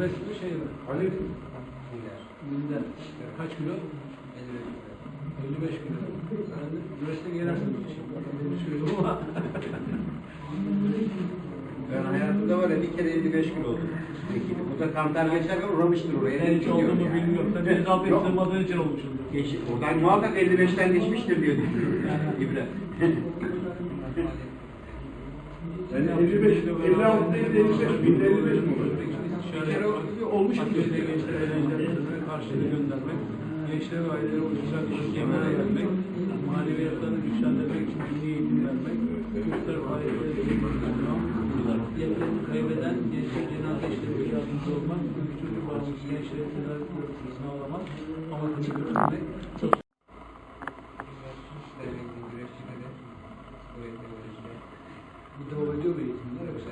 Bir şey? Halil. Günden. Kaç kilo? 55 kilo. Ben de güreşte yenersin. Şimdi söylüyorum ama. Ben hayatımda var ya bir kere 55 kilo oldum. Peki, bu da kantar geçerken uğramıştır oraya. Ben hiç olduğumu yani. bilmiyorum. Sen denizaltı Yok. sığmadığın için olmuşsundur. Geç, oradan muhakkak 55'ten geçmiştir diye düşünüyorum. İbrahim. Yani 55, 56 değil de 55, 55 mi olur? Şöyle olmuş bir şey gençler eğlencelerine karşılığı göndermek, gençler ve ailelere ulusal yemeğe vermek, maneviyatlarını güçlendirmek, milli eğitim vermek, çocuklar aileleri yeteneğini kaybeden gençler cenaze işlerine yardımcı olmak, çocuk bağımlısı gençlere tedavi amacını götürmek, çok bir de o ediyor mu eğitimler yoksa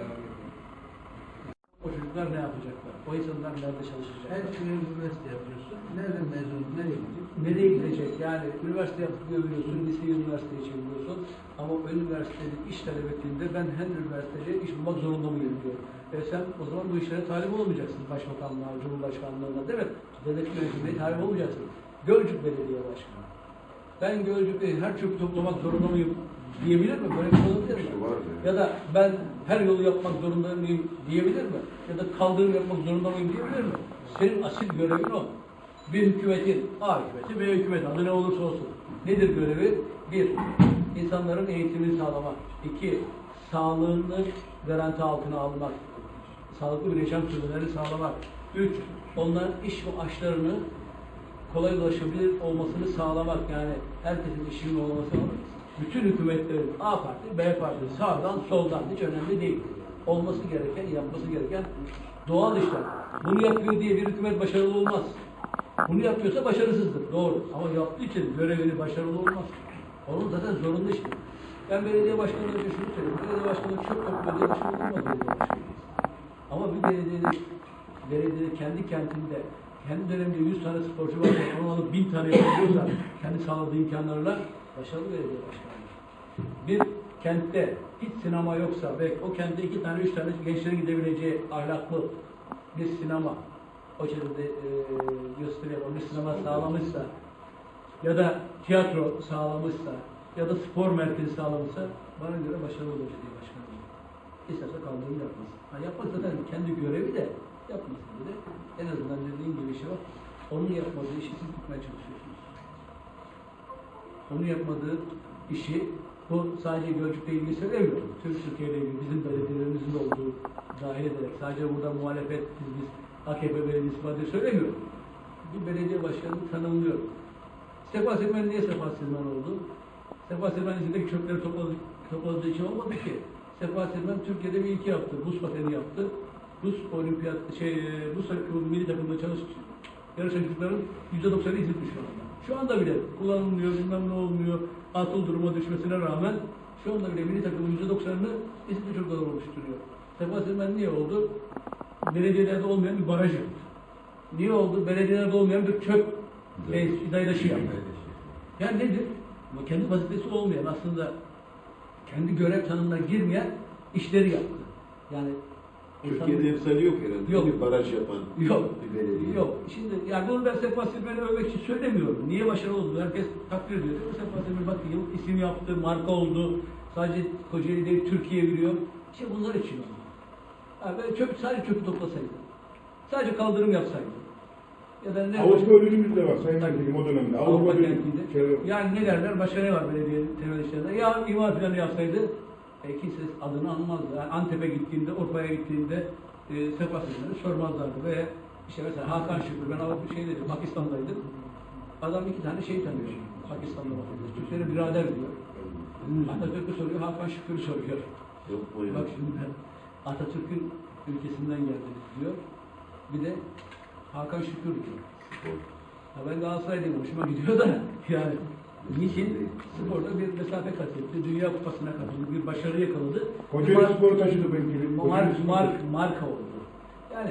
o çocuklar ne yapacaklar? O insanlar nerede çalışacak? Her sene üniversite yapıyorsun. Nereden mezun nereye gidecek? Nereye gidecek? Yani üniversite yapıp görüyorsun, liseyi üniversite için biliyorsun. Ama üniversitede iş talep ettiğinde ben her üniversitede iş bulmak zorunda mıyım diyor. E sen o zaman bu işlere talip olmayacaksın başbakanlığa, cumhurbaşkanlığına değil mi? Devlet yönetimine talip olmayacaksın. Gölcük Belediye Başkanı. Ben Gölcük'te her çöpü toplamak zorunda mıyım diyebilir mi? Böyle bir şey olabilir mi? ya. Da ben her yolu yapmak zorunda mıyım diyebilir mi? Ya da kaldırım yapmak zorunda mıyım diyebilir mi? Senin asil görevin o. Bir hükümetin, A hükümeti, B hükümeti, adı ne olursa olsun. Nedir görevi? Bir, insanların eğitimini sağlamak. İki, sağlığını garanti altına almak. Sağlıklı bir yaşam sürmelerini sağlamak. Üç, onların iş ve aşlarını kolay ulaşabilir olmasını sağlamak. Yani herkesin işinin olması bütün hükümetlerin A parti, B parti, sağdan, soldan hiç önemli değil. Olması gereken, yapması gereken doğal işler. Bunu yapıyor diye bir hükümet başarılı olmaz. Bunu yapıyorsa başarısızdır. Doğru. Ama yaptığı için görevini başarılı olmaz. Onun zaten zorunlu işi. Ben belediye başkanı önce şunu söyleyeyim. Belediye başkanı çok çok belediye başkanı olmaz belediye. Ama bir belediyenin belediye kendi kentinde kendi döneminde 100 tane sporcu varsa onu alıp 1000 tane yapıyorsa kendi sağladığı imkanlarla başarılı belediye başkanı. Bir kentte hiç sinema yoksa ve o kentte iki tane, üç tane gençlerin gidebileceği ahlaklı bir sinema o şekilde e, gösteri yapan bir sinema sağlamışsa ya da tiyatro sağlamışsa ya da spor merkezi sağlamışsa bana göre başarılı olur belediye başkanı. İsterse kaldırım yapmasın. Ha, yapmak zaten kendi görevi de yapmasın dedi. En azından dediğim gibi şey var. Onun yapmadığı işi siz tutmaya çalışıyorsunuz. Onun yapmadığı işi bu sadece Gölcük'le ilgili söylemiyorum. Tüm Türkiye ile ilgili bizim belediyelerimizin olduğu dahil ederek sadece burada muhalefet biz, AKP belediyesi var diye. Bir belediye başkanı tanımlıyor. Sefa Silmen niye Sefa Silmen oldu? Sefa Silmen içindeki çöpleri topladı, topladığı için olmadı ki. Sefa Silmen Türkiye'de bir ilki yaptı. Rus pateni yaptı. Rus olimpiyat, şey, Rus milli takımda çalış, yarışan çocukların %90'ı izletmiş şu anda. Şu anda bile kullanılmıyor, bilmem ne olmuyor, atıl duruma düşmesine rağmen şu anda bile milli takımın %90'ını İzmitli çocuklar oluşturuyor. Sefa Silmen niye oldu? Belediyelerde olmayan bir baraj yaptı. Niye oldu? Belediyelerde olmayan bir çöp şey, idaydaşı yaptı. Yani nedir? Ama kendi vazifesi olmayan aslında kendi görev tanımına girmeyen işleri yaptı. Yani Türkiye'de emsali yok herhalde. Yok. Bir baraj yapan Yok. bir belediye. Yok. Şimdi yani bunu ben Sefa Silmen'i övmek için söylemiyorum. Niye başarılı oldu? Herkes takdir ediyor. Değil mi? Sefa Silmen bak yıl isim yaptı, marka oldu. Sadece Kocaeli değil Türkiye biliyor. İşte bunlar için oldu. Yani ben çöp, sadece çöpü toplasaydı. Sadece kaldırım yapsaydı. Ya da ne Avrupa ödülümüz de var Sayın. Vekilim o dönemde. Avrupa Avrupa kentinde. Şey- Yani ne derler? Başka ne var belediyenin temel işlerinde? Ya imar planı yapsaydı e, kimse adını anmazdı. Yani Antep'e gittiğinde, Urfa'ya gittiğinde e, Sefa Sözler'i sormazlardı. Ve işte mesela Hakan Şükür, ben Avrupa şey dedim, Pakistan'daydım. Adam iki tane şey tanıyor. Pakistan'da vatandaş. Türkleri birader diyor. Atatürk'ü soruyor, Hakan Şükür'ü soruyor. Yok ya? Bak şimdi Atatürk'ün ülkesinden geldik diyor. Bir de Hakan Şükür diyor. Ha ben Galatasaraylıyım, hoşuma gidiyor da yani niçin? Sporda bir mesafe kat etti, Dünya Kupası'na katıldı, bir başarı yakaladı. Kocaeli Mar- Spor taşıdı. Kocaeli Mark, mark, marka oldu. Yani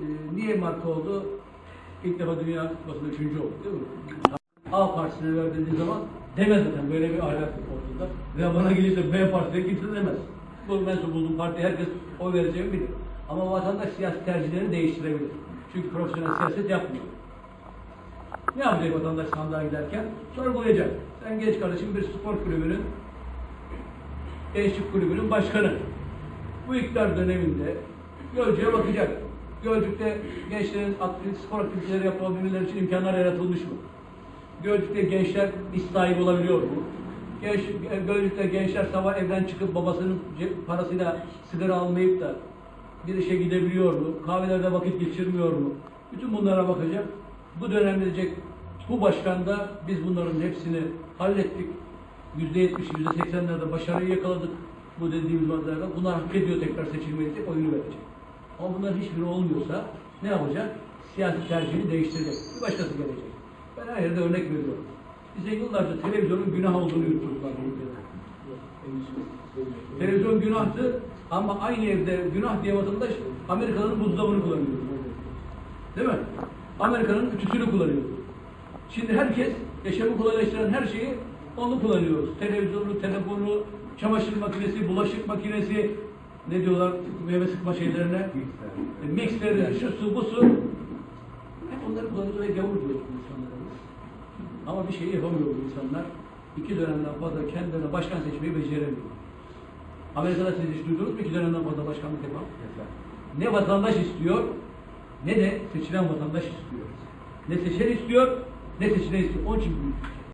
e, niye marka oldu? İlk defa Dünya Kupası'nda üçüncü oldu değil mi? A partisine ver dediği zaman demez zaten böyle bir ahlak ortada. Veya bana gelirse B partisine kimse demez. Bu mensup bulduğum parti herkes oy vereceğimi bilir. Ama vatandaş siyasi tercihlerini değiştirebilir. Çünkü profesyonel siyaset yapmıyor. Ne yapacak vatandaş sandığa giderken? Sorgulayacak. Sen genç kardeşim bir spor kulübünün, gençlik kulübünün başkanı. Bu iktidar döneminde Gölcük'e bakacak. Gölcük'te gençlerin aktivite, spor aktiviteleri yapabilmeleri için imkanlar yaratılmış mı? Gölcük'te gençler iş sahibi olabiliyor mu? Genç, Gölcük'te gençler sabah evden çıkıp babasının parasıyla sigara almayıp da bir işe gidebiliyor mu? Kahvelerde vakit geçirmiyor mu? Bütün bunlara bakacak. Bu dönemde bu başkanda biz bunların hepsini hallettik. Yüzde yetmiş, yüzde seksenlerde başarıyı yakaladık. Bu dediğimiz maddelerden. Bunlar hak ediyor tekrar seçilmeyi diyecek, oyunu verecek. Ama bunların hiçbiri olmuyorsa ne yapacak? Siyasi tercihini değiştirecek. Bir başkası gelecek. Ben her yerde örnek veriyorum. Bize yıllarca televizyonun günah olduğunu ülkede. Televizyon günahtı ama aynı evde günah diye vatandaş Amerika'nın buzdolabını kullanıyor. Değil mi? Amerika'nın ütüsünü kullanıyor. Şimdi herkes yaşamı kolaylaştıran her şeyi onu kullanıyoruz. Televizyonu, telefonu, çamaşır makinesi, bulaşık makinesi, ne diyorlar meyve sıkma şeylerine, e, mikserleri, şu su, bu su. Hep onları kullanıyoruz ve gavur diyoruz insanlara. Ama bir şey yapamıyor bu insanlar. İki dönemden fazla kendilerine başkan seçmeyi beceremiyor. Amerika'da siz hiç duydunuz mu iki dönemden fazla başkanlık yapan? Ne vatandaş istiyor, ne de seçilen vatandaş istiyor. Ne seçen istiyor, ne seçilen istiyor. Onun için